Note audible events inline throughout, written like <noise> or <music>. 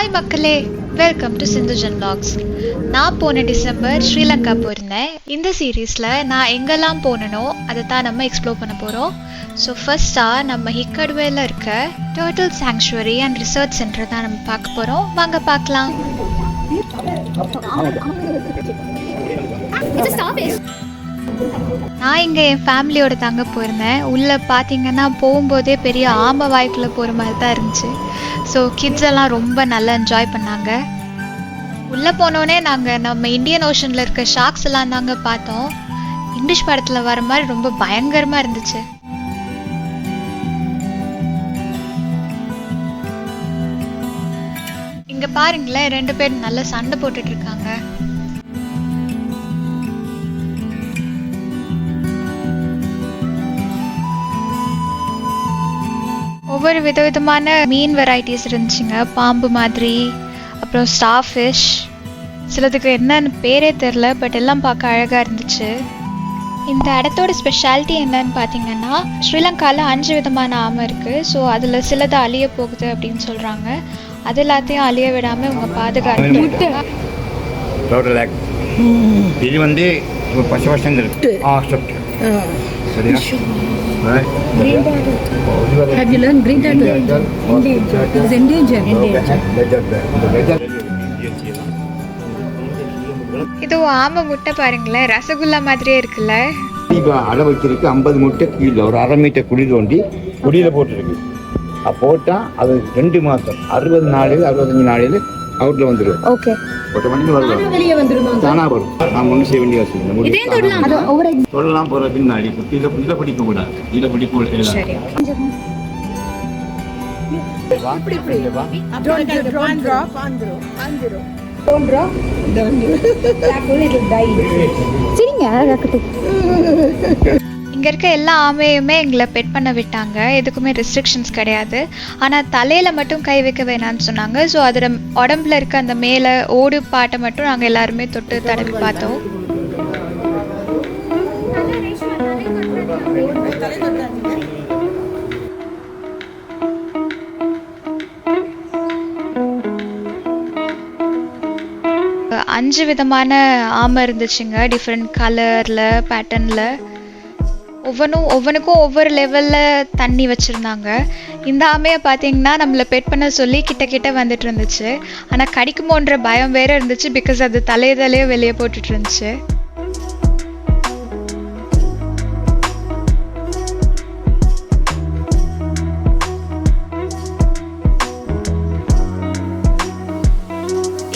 Hi மக்களே. Welcome to Sinthujan vlogs. நான் போன டிசம்பர் ஸ்ரீலங்கா போயிருந்தேன். இந்த சீரீஸில் நான் எங்கெல்லாம் போனனோ அதை தான் நம்ம எக்ஸ்ப்ளோர் பண்ண போகிறோம் ஸோ ஃபர்ஸ்ட்டாக நம்ம ஹிக்கடுவேல இருக்க turtle sanctuary and research centre தான் நம்ம பார்க்க போகிறோம் வாங்க பார்க்கலாம். நான் இங்கே என் ஃபேமிலியோட தாங்க போயிருந்தேன். உள்ளே பார்த்தீங்கன்னா போகும்போதே பெரிய ஆமை வாய்க்குள்ளே போகிற மாதிரி தான் இருந்துச்சு. ஸோ கிட்ஸ் எல்லாம் ரொம்ப நல்லா என்ஜாய் பண்ணாங்க. உள்ளே போனோடனே நாங்கள் நம்ம இந்தியன் ஓஷனில் இருக்க ஷார்க்ஸ் எல்லாம் தாங்க பார்த்தோம். இங்கிலீஷ் படத்தில் வர மாதிரி ரொம்ப பயங்கரமாக இருந்துச்சு. இங்கே பாருங்களேன் ரெண்டு பேரும் நல்லா சண்டை போட்டுட்டு இருக்காங்க. ஒவ்வொரு விதவிதமான மீன் வெரைட்டிஸ் இருந்துச்சுங்க. பாம்பு மாதிரி அப்புறம் ஸ்டார் ஃபிஷ் சிலதுக்கு என்னன்னு பேரே தெரில பட் எல்லாம் பார்க்க அழகாக இருந்துச்சு. இந்த இடத்தோட ஸ்பெஷாலிட்டி என்னன்னு பார்த்தீங்கன்னா ஸ்ரீலங்காவில் அஞ்சு விதமான ஆமை இருக்குது ஸோ அதில் சிலது அழிய போகுது அப்படின்னு சொல்கிறாங்க அது எல்லாத்தையும் அழிய விடாமல் இவங்க ஆக்ட் இது வந்து பத்து வருஷம் Right. Have you learned green turtle? It is endangered. இது ஆமை முட்டை பாருங்களேன். ரசகுல்லா மாதிரியே இருக்குல்ல. இப்போ அடை வச்சிருக்கு ஐம்பது முட்டை கீழே ஒரு அரை மீட்டர் குழி தோண்டி குடியில் போட்டிருக்கு. போட்டால் அது ரெண்டு மாதம் அறுபது நாள் அறுபத்தஞ்சு நாளையில் அவுட்டில் வந்துடும் Okay. ஒற்றை மணிக்கு வரலாம். வெளியே வந்துருமா தானா வரும். நான் ஒன்றும் செய்ய வேண்டிய அவசியம் இல்லை. இதே தொடலாம். அது ஒவ்வொரு தொடலாம் போகிற பின்னாடி. இதை இதை பிடிக்க கூடாது. இதை பிடிக்க சரி சரிங்க <laughs> இங்கே இருக்க எல்லா ஆமையுமே எங்களை பெட் பண்ண விட்டாங்க. எதுக்குமே ரெஸ்ட்ரிக்ஷன்ஸ் கிடையாது. ஆனால் தலையில் மட்டும் கை வைக்க வேணாம்னு சொன்னாங்க. ஸோ அதில் உடம்புல இருக்க அந்த மேலே ஓடு பாட்டை மட்டும் நாங்கள் எல்லாருமே தொட்டு தடவி பார்த்தோம். அஞ்சு விதமான ஆமை இருந்துச்சுங்க. டிஃப்ரெண்ட் கலரில் பேட்டர்னில் ஒவ்வொன்றும் ஒவ்வொன்றுக்கும் ஒவ்வொரு லெவலில் தண்ணி வச்சுருந்தாங்க. இந்த ஆமையை பார்த்தீங்கன்னா நம்மளை பெட் பண்ண சொல்லி கிட்ட கிட்ட வந்துட்டு இருந்துச்சு. ஆனால் கடிக்குமோன்ற பயம் வேறு இருந்துச்சு பிகாஸ் அது தலைய தலையே வெளியே போட்டுட்டு இருந்துச்சு.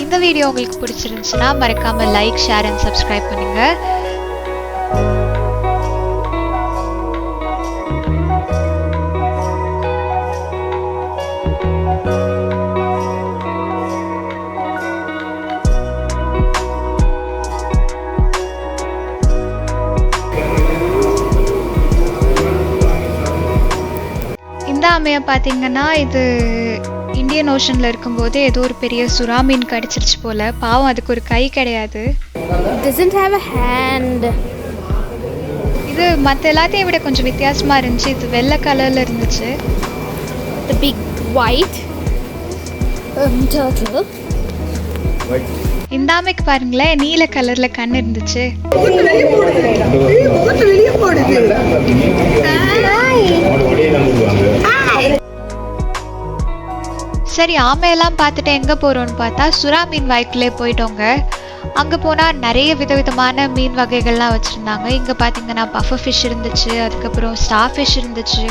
இந்த வீடியோ உங்களுக்கு பிடிச்சிருந்துச்சுன்னா மறக்காமல் லைக் ஷேர் அண்ட் சப்ஸ்கிரைப் பண்ணுங்கள் ஆமையை பார்த்தீங்கன்னா இது இந்தியன் ஓஷனில் இருக்கும்போது ஏதோ ஒரு பெரிய சுறா மீன் கடிச்சிருச்சு போல. பாவம் அதுக்கு ஒரு கை கிடையாது. இது மற்ற எல்லாத்தையும் விட கொஞ்சம் வித்தியாசமாக இருந்துச்சு. இது வெள்ளை கலரில் இருந்துச்சு. The big white um, turtle. இந்த ஆமைக்கு பாருங்களேன் நீல கலரில் கண் இருந்துச்சு. சரி ஆமையெல்லாம் பார்த்துட்டு எங்கே போகிறோம்னு பார்த்தா சுறா மீன் வாய்க்குள்ளே போயிட்டோங்க அங்கே போனால் நிறைய விதவிதமான மீன் வகைகள்லாம் வச்சுருந்தாங்க இங்கே பார்த்தீங்கன்னா பஃபர் ஃபிஷ் இருந்துச்சு அதுக்கப்புறம் ஸ்டார் ஃபிஷ் இருந்துச்சு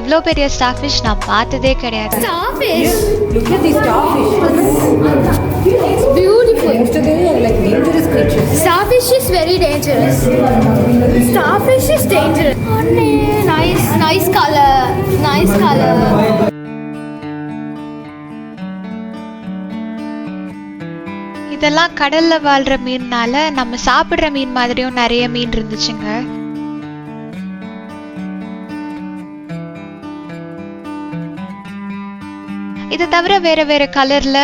இவ்வளோ பெரிய ஸ்டார் ஃபிஷ் நான் பார்த்ததே கிடையாது Starfish. Is very dangerous. Starfish is dangerous. Oh, nice, nice color. Nice color. இதெல்லாம் கடல்ல வாழ்ற மீன்னால நம்ம சாப்பிடுற மீன் மாதிரியும் நிறைய மீன் இருந்துச்சுங்க. இது தவிர வேற வேற கலர்ல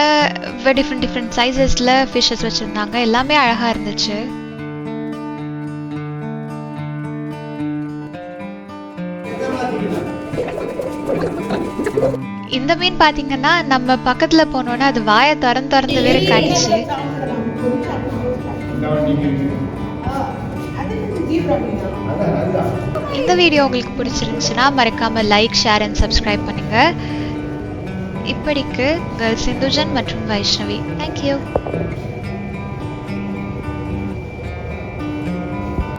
டிஃப்ரெண்ட் டிஃப்ரெண்ட் சைஸஸில் ஃபிஷஸ் வச்சிருந்தாங்க. எல்லாமே அழகா இருந்துச்சு. இந்த மீன் பார்த்தீங்கன்னா நம்ம பக்கத்தில் போனோன்னா அது வாயை திறந்து திறந்து வேறு கடிச்சு. இந்த வீடியோ உங்களுக்கு பிடிச்சிருந்துச்சுன்னா மறக்காம லைக் ஷேர் அண்ட் சப்ஸ்கிரைப் பண்ணுங்க. இப்படிக்கு உங்கள் சிந்துஜன் மற்றும் வைஷ்ணவி. தேங்க்யூ